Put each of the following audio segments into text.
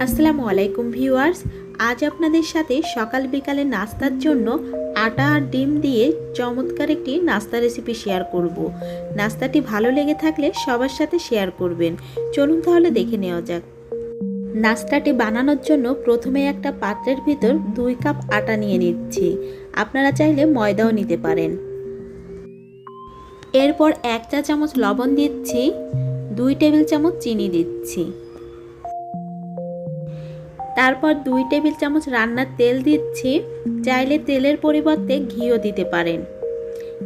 আসসালামু আলাইকুম ভিউয়ার্স, আজ আপনাদের সাথে সকাল বিকালে নাস্তার জন্য আটা আর ডিম দিয়ে চমৎকার একটি নাস্তা রেসিপি শেয়ার করব। নাস্তাটি ভালো লেগে থাকলে সবার সাথে শেয়ার করবেন। চলুন তাহলে দেখে নেওয়া যাক। নাস্তাটি বানানোর জন্য প্রথমে একটা পাত্রের ভিতর দুই কাপ আটা নিয়ে নিচ্ছি। আপনারা চাইলে ময়দাও নিতে পারেন। এরপর এক চা চামচ লবণ দিচ্ছি, দুই টেবিল চামচ চিনি দিচ্ছি। তারপর দুই টেবিল চামচ রান্নার তেল দিচ্ছি। চাইলে তেলের পরিবর্তে ঘিও দিতে পারেন।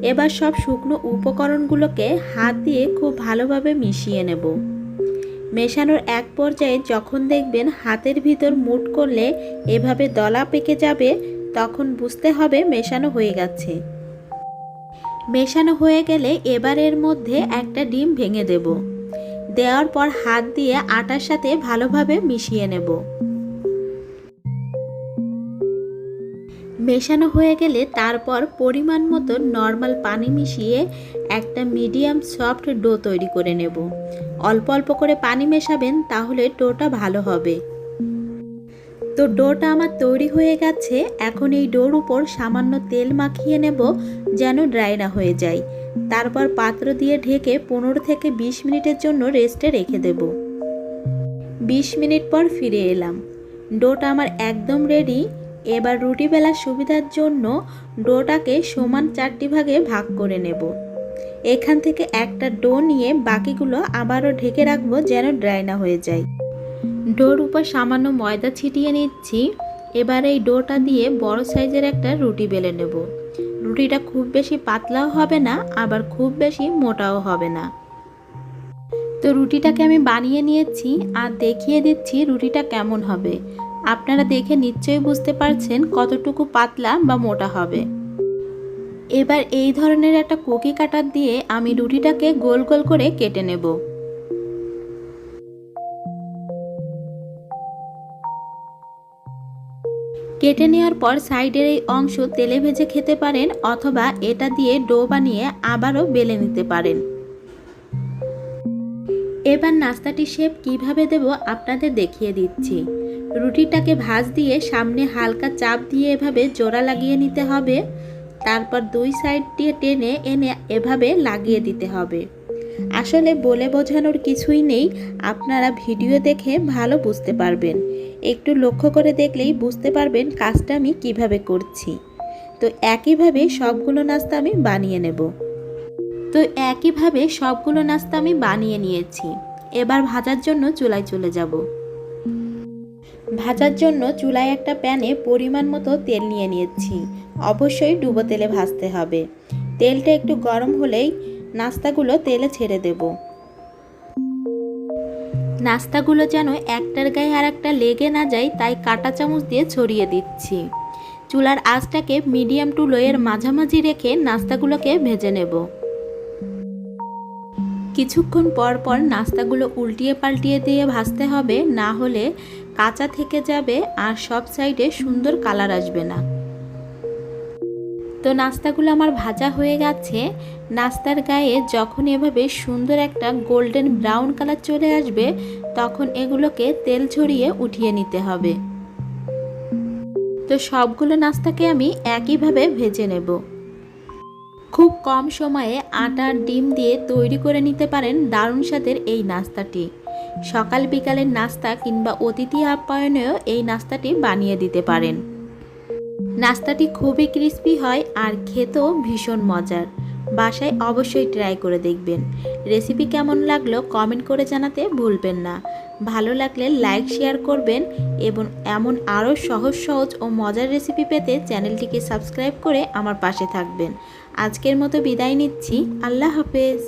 এবার সব শুকনো উপকরণগুলোকে হাত দিয়ে খুব ভালোভাবে মিশিয়ে নেব। মেশানোর এক পর্যায়ে যখন দেখবেন হাতের ভিতর মুট করলে এভাবে দলা পেকে যাবে, তখন বুঝতে হবে মেশানো হয়ে গেছে। মেশানো হয়ে গেলে এবার এর মধ্যে একটা ডিম ভেঙে দেব। দেওয়ার পর হাত দিয়ে আটার সাথে ভালোভাবে মিশিয়ে নেব। মেশানো হয়ে গেলে তারপর পরিমাণ মতো নর্মাল পানি মিশিয়ে একটা মিডিয়াম সফট ডো তৈরি করে নেব। অল্প অল্প করে পানি মেশাবেন তাহলে ডোটা ভালো হবে। তো ডোটা আমার তৈরি হয়ে গেছে। এখন এই ডোর উপর সামান্য তেল মাখিয়ে নেব যেন ড্রাই না হয়ে যায়। তারপর পাত্র দিয়ে ঢেকে পনেরো থেকে বিশ মিনিটের জন্য রেস্টে রেখে দেব। বিশ মিনিট পর ফিরে এলাম। ডোটা আমার একদম রেডি। এবার রুটি বেলার সুবিধার জন্য ডোটাকে সমান চারটি ভাগে ভাগ করে নেব। এখান থেকে একটা ডো নিয়ে বাকিগুলো আবারও ঢেকে রাখব যেন ড্রাই না হয়ে যায়। ডোর উপর সামান্য ময়দা ছিটিয়ে নিচ্ছি। এবার এই ডোটা দিয়ে বড় সাইজের একটা রুটি বেলে নেব। রুটিটা খুব বেশি পাতলাও হবে না, আবার খুব বেশি মোটাও হবে না। তো রুটিটাকে আমি বানিয়ে নিয়েছি আর দেখিয়ে দিচ্ছি রুটিটা কেমন হবে। আপনারা দেখে নিশ্চয়ই বুঝতে পারছেন কতটুকু পাতলা বা মোটা হবে। এবার এই ধরনের একটা কুকি কাটার দিয়ে আমি রুটিটাকে গোল গোল করে কেটে নেব। কেটে নেওয়ার পর সাইডের এই অংশ তেলে ভেজে খেতে পারেন অথবা এটা দিয়ে ডো বানিয়ে আবারও বেলে নিতে পারেন। এবার নাস্তাটি শেপ কীভাবে দেব আপনাদের দেখিয়ে দিচ্ছি। রুটিটাকে ভাজ দিয়ে সামনে হালকা চাপ দিয়ে এভাবে জোড়া লাগিয়ে নিতে হবে। তারপর দুই সাইড দিয়ে টেনে এনে এভাবে লাগিয়ে দিতে হবে। আসলে বলে বোঝানোর কিছুই নেই, আপনারা ভিডিও দেখে ভালো বুঝতে পারবেন। একটু লক্ষ্য করে দেখলেই বুঝতে পারবেন কাজটা আমি কীভাবে করছি। তো একইভাবে সবগুলো নাস্তা আমি বানিয়ে নেব। তো একইভাবে সবগুলো নাস্তা আমি বানিয়ে নিয়েছি। এবার ভাজার জন্য চুলায় চলে যাব। ভাজার জন্য চুলায় একটা প্যানে পরিমাণ মতো তেল নিয়ে নিয়েছি। অবশ্যই ডুবো তেলে ভাজতে হবে। তেলটা একটু গরম হলেই নাস্তাগুলো তেলে ছেড়ে দেব। নাস্তাগুলো যেন একটার গায়ে আর একটা লেগে না যায়, তাই কাঁটা চামচ দিয়ে ছড়িয়ে দিচ্ছি। চুলার আঁচটাকে মিডিয়াম টু লোয়ের মাঝামাঝি রেখে নাস্তাগুলোকে ভেজে নেব। কিছুক্ষণ পর পর নাস্তাগুলো উল্টিয়ে পাল্টিয়ে দিয়ে ভাজতে হবে, না হলে কাঁচা থেকে যাবে আর সব সাইডে সুন্দর কালার আসবে না। তো নাস্তাগুলো আমার ভাজা হয়ে গেছে। নাস্তার গায়ে যখন এভাবে সুন্দর একটা গোল্ডেন ব্রাউন কালার চলে আসবে, তখন এগুলোকে তেল ছড়িয়ে উঠিয়ে নিতে হবে। তো সবগুলো নাস্তাকে আমি একইভাবে ভেজে নেব। খুব কম সময়ে আটার ডিম দিয়ে তৈরি করে নিতে পারেন দারুণ স্বাদের এই নাস্তাটি। সকাল বিকালের নাস্তা কিংবা অতিথি আপ্যায়নেও এই নাস্তাটি বানিয়ে দিতে পারেন। নাস্তাটি খুবই ক্রিস্পি হয় আর খেতেও ভীষণ মজার। বাসায় অবশ্যই ট্রাই করে দেখবেন। রেসিপি কেমন লাগল কমেন্ট করে জানাতে ভুলবেন না। ভালো লাগলে লাইক শেয়ার করবেন এবং এমন আরও সহজ সহজ ও মজার রেসিপি পেতে চ্যানেলটিকে সাবস্ক্রাইব করে আমার পাশে থাকবেন। আজকের মতো বিদায় নিচ্ছি। আল্লাহ হাফেজ।